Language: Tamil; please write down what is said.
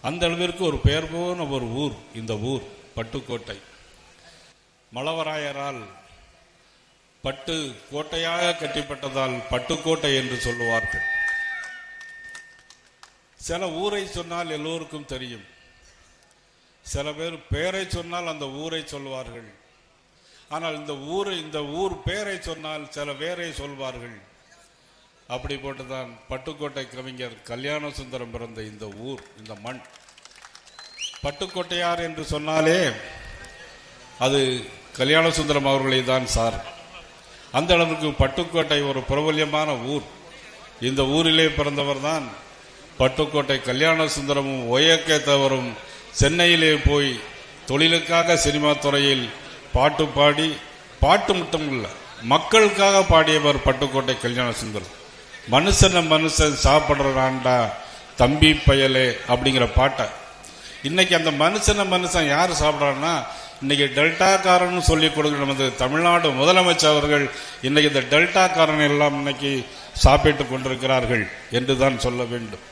அந்த அளவிற்கு ஒரு பெயர் போன ஒரு ஊர் இந்த ஊர் பட்டுக்கோட்டை. மலவராயரால் பட்டு கோட்டையாக கட்டிப்பட்டதால் பட்டுக்கோட்டை என்று சொல்லுவார்கள். சில ஊரை சொன்னால் எல்லோருக்கும் தெரியும். சில பேர் பெயரை சொன்னால் அந்த ஊரை சொல்வார்கள். ஆனால் இந்த ஊரை இந்த ஊர் பெயரை சொன்னால் சில பேரை சொல்வார்கள். அப்படி போட்டுதான் பட்டுக்கோட்டை கவிஞர் கல்யாண சுந்தரம் பிறந்த இந்த ஊர் இந்த மண். பட்டுக்கோட்டையார் என்று சொன்னாலே அது கல்யாண சுந்தரம் அவர்களை தான் சார். அந்த அளவுக்கு பட்டுக்கோட்டை ஒரு பிரபல்யமான ஊர். இந்த ஊரிலே பிறந்தவர் தான் பட்டுக்கோட்டை கல்யாண சுந்தரமும் ஒயக்கே தவறும் சென்னையிலே போய் தொழிலுக்காக சினிமா துறையில் பாட்டு பாடி பாட்டு மட்டும் இல்லை மக்களுக்காக பாடியவர் பட்டுக்கோட்டை கல்யாண சுந்தரம் மனுஷன மனுஷன் சாப்பிட்றான்டா தம்பி பயலே அப்படிங்கிற பாட்டை. இன்னைக்கு அந்த மனுஷன மனுஷன் யார் சாப்பிட்றான்னா இன்னைக்கு டெல்டாக்காரன் சொல்லி கொடுக்குற நமது தமிழ்நாடு முதலமைச்சர் அவர்கள் இன்னைக்கு இந்த டெல்டாக்காரன் எல்லாம் இன்னைக்கு சாப்பிட்டு கொண்டிருக்கிறார்கள் என்று தான் சொல்ல வேண்டும்.